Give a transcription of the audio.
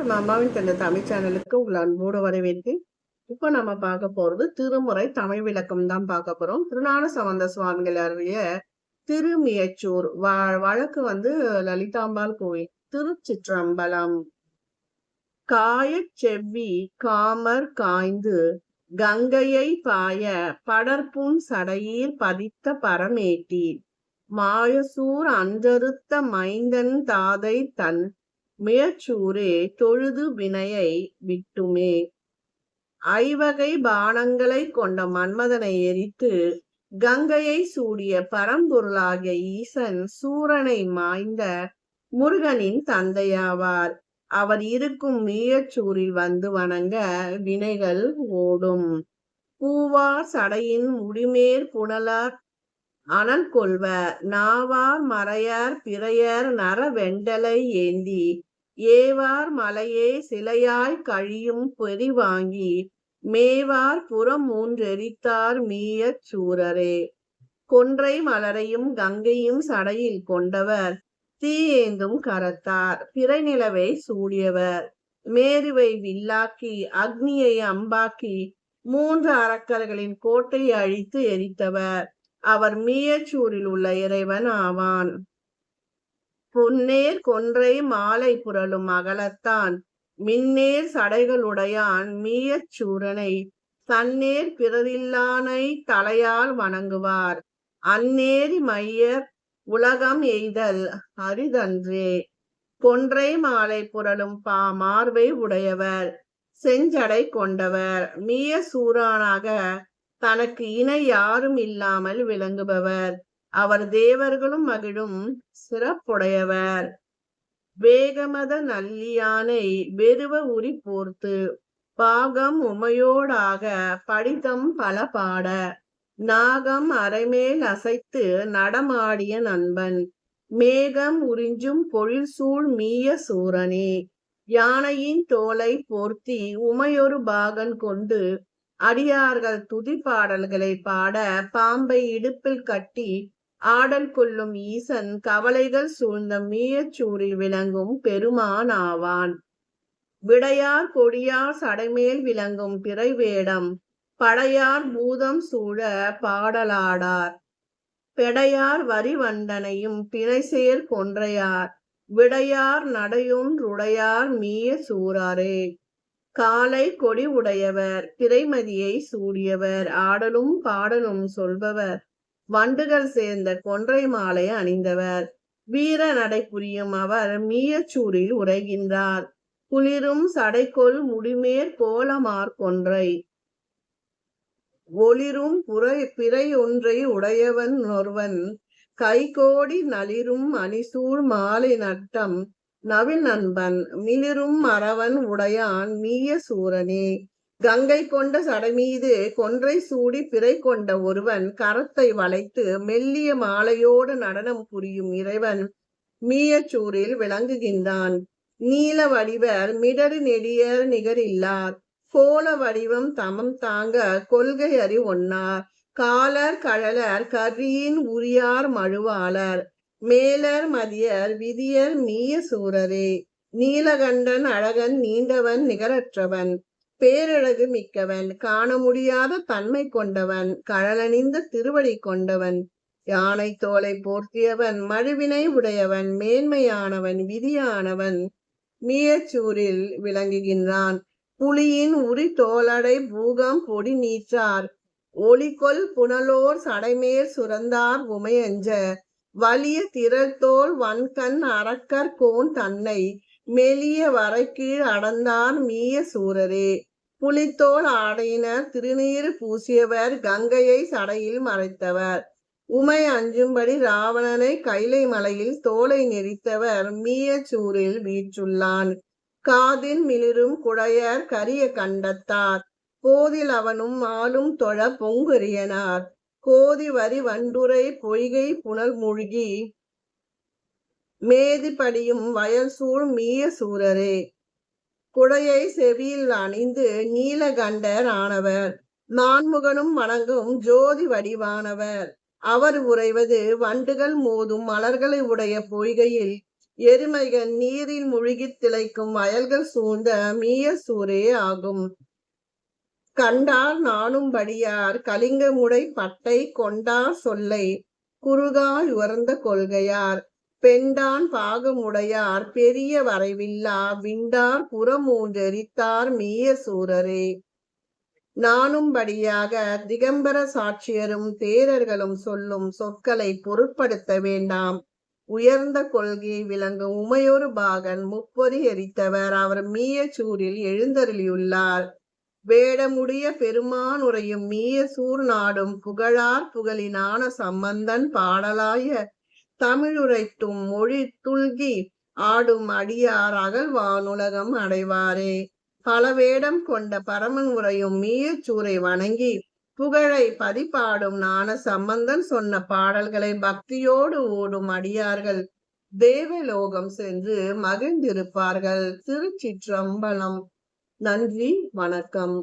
நம்ம அம்மாவின் தந்த தமிழ் சேனலுக்கு உங்களை அன்போடு வரவேற்கிறேன். இப்போ நம்ம பார்க்க போறது திருமுறை தமிழ் விளக்கம் தான் பார்க்க போறோம். திருநான சம்பந்த சுவாமிகள் அருளிய திருமியச்சூர் வ வழக்கு வந்து லலிதாம்பாள் கோயில் திருச்சிற்றம்பலம். காய செவ்வி காமர் காய்ந்து கங்கையை பாய படர்ப்பும் சடையீர் பதித்த பரமேட்டி மாயசூர் அன்றறுத்த மைந்தன் தாதை தன் முயற்சூரே தொழுது வினையை விட்டுமே. ஐவகை பானங்களை கொண்ட மன்மதனை எரித்து கங்கையை சூடிய பரம்பொருளாகிய ஈசன் சூரனை மாய்ந்த முருகனின் தந்தையாவார். அவர் இருக்கும் மீயச்சூரில் வந்து வணங்க வினைகள் ஓடும். பூவா சடையின் முடிமேற் புனலார் அனல் கொள்வ நாவார் மறையார் பிறையர் நர வெண்டலை ஏந்தி ஏவார் மலையே சிலையாய் கழியும் பெறி வாங்கி மேவார் புறம் மூன்றெரித்தார் மீயச் சூரரே. கொன்றை மலரையும் கங்கையும் சடையில் கொண்டவர் தீயேந்தும் கரத்தார். பிறைநிலவை சூடியவர் மேருவை வில்லாக்கி அக்னியை அம்பாக்கி மூன்று அரக்கர்களின் கோட்டையை அழித்து எரித்தவர். அவர் மீயச்சூரில் உள்ள இறைவன் ஆவான். பொன்னேர் கொன்றை மாலை புரளும் அகலத்தான். மின்னேர் சடைகளுடையான் மீயச் சூரனை. தன்னேர் பிறரில்லானை தலையால் வணங்குவார். அந்நேரி மையர் உலகம் எய்தல் அரிதன்றே. கொன்றை மாலை புரளும் பா மார்பை உடையவர். செஞ்சடை கொண்டவர். மீய சூரானாக தனக்கு இணை யாரும் இல்லாமல் விளங்குபவர். அவர் தேவர்களும் மகிழும் சிறப்புடையவர். வேகமத நல்லியானை வெறுவ உரி போர்த்து பாகம் உமையோடாக படித்தம் பல பாட நாகம் அரைமேல் அசைத்து நடமாடிய நண்பன் மேகம் உறிஞ்சும் பொழில் சூழ் மீய சூரனே யானையின் தோலை போர்த்தி உமையொரு பாகன் கொண்டு அடியார்கள் துதி பாடல்களை பாட பாம்பை இடுப்பில் கட்டி ஆடல் கொள்ளும் ஈசன் கவலைகள் சூழ்ந்த மீயச்சூரில் விளங்கும் பெருமான் ஆவான். விடையார் கொடியார் சடைமேல் விளங்கும் பிறை வேடம் படையார் பூதம் சூழ பாடலாடார். பெடையார் வரிவண்டனையும் பிணைசேர் கொன்றையார். விடையார் நடையொன்றுடையார் மீய சூறாரே காலை கொடி உடையவர் திரைமதியை சூடியவர் ஆடலும் பாடலும் சொல்பவர். வண்டுகள் சேர்ந்த கொன்றை மாலை அணிந்தவர். வீர நடை புரியும் அவர் மீயச்சூரில் உரைகின்றார். குளிரும் சடைக்கொள் முடிமேற் கோலமார் கொன்றை. ஒளிரும் புறை பிறை ஒன்றை உடையவன் ஒருவன். கைகோடி நளிரும் அணிசூழ் மாலை நட்டம் நவில் நண்பன். மிளிரும் மறவன் உடையான் மீய சூரனே கங்கை கொண்ட சடமீது கொன்றை சூடி பிறை கொண்ட ஒருவன் கரத்தை வளைத்து மெல்லிய மாலையோடு நடனம் புரியும் இறைவன் மீயச்சூரில் விளங்குகின்றான். நீல வடிவர் மிடறு நெடியர் நிகரில்லார். கோல வடிவம் தமம் தாங்க கொள்கை அறி ஒன்னார். காலர் கழலர் கரியின் உரியார் மழுவாளர். மேலர் மதியர் விதியர் மீய சூரரே. நீலகண்டன் அழகன் நீண்டவன் நிகரற்றவன். பேரழகு மிக்கவன் காண முடியாத தன்மை கொண்டவன் கழலணிந்த திருவடி கொண்டவன் யானை தோலை போர்த்தியவன் மழுவினை உடையவன் மேன்மையானவன் விதியானவன் மீயச்சூரில் விளங்குகின்றான். புலியின் உரி தோலடை பூகம் பொடி நீற்றார். ஒளிகொல் புனலோர் சடைமேல் சுரந்தார் உமையஞ்ச. வலிய திரள்தோல் வன்கண் அரக்கர் கோன் தன்னை மெலிய வரைக்கீழ் அடந்தார் மீய சூரரே புலித்தோல் ஆடையினர் திருநீர் பூசியவர் கங்கையை சடையில் மறைத்தவர். உமை அஞ்சும்படி ராவணனை கைலை மலையில் தோலை நெறித்தவர் மீயச்சூரில் வீற்றுள்ளான். காதின் மிளிரும் குடையர் கரிய கண்டத்தார். போதில் அவனும் ஆளும் தொழ பொங்குரியனார். கோதி வரி வண்டுரை பொய்கை புனல் மூழ்கி மேதிப்படியும் வயல் சூழ் மீய சூரரே. குடையை செவியில் அணிந்து நீலகண்டர் ஆனவர். நான்முகனும் வணங்கும் ஜோதி வடிவானவர். அவர் உறைவது வண்டுகள் மோதும் மலர்களை உடைய பொய்கையில். எருமைகள் நீரில் முழுகித் திளைக்கும் வயல்கள் சூழ்ந்த மீயசூரே ஆகும். கண்டார் நாணும்படியார் கலிங்கமுடை பட்டை கொண்டார் சொல்லை குறுகால் உயர்ந்த கொள்கையார். பெண்டான் பாகமுடையார் பெரிய வரைவில்லா விண்டார் புறமூன்றெரித்தார் மீய சூரரே. நானும்படியாக திகம்பர சாட்சியரும் தேரர்களும் சொல்லும் சொற்களை பொருட்படுத்த வேண்டாம். உயர்ந்த கொள்கை விளங்கும் உமையொரு பாகன் முப்பொறி எரித்தவர். அவர் மீயச்சூரில் எழுந்தருளியுள்ளார். வேடமுடைய பெருமான் உரையும் மீயசூர் நாடும் புகழார் புகழினான சம்பந்தன் பாடலாய தமிழுரைத்தும் மொழி துல்கி ஆடும் அடியார் அகழ்வானுலகம் அடைவாரே. பல வேடம் கொண்ட பரமன் உரையும் மீயச்சூரை வணங்கி புகழை பதிப்பாடும் ஞான சம்பந்தன் சொன்ன பாடல்களை பக்தியோடு ஓடும் அடியார்கள் தேவலோகம் சென்று மகிழ்ந்திருப்பார்கள். திருச்சிற்றம்பலம். நன்றி வணக்கம்.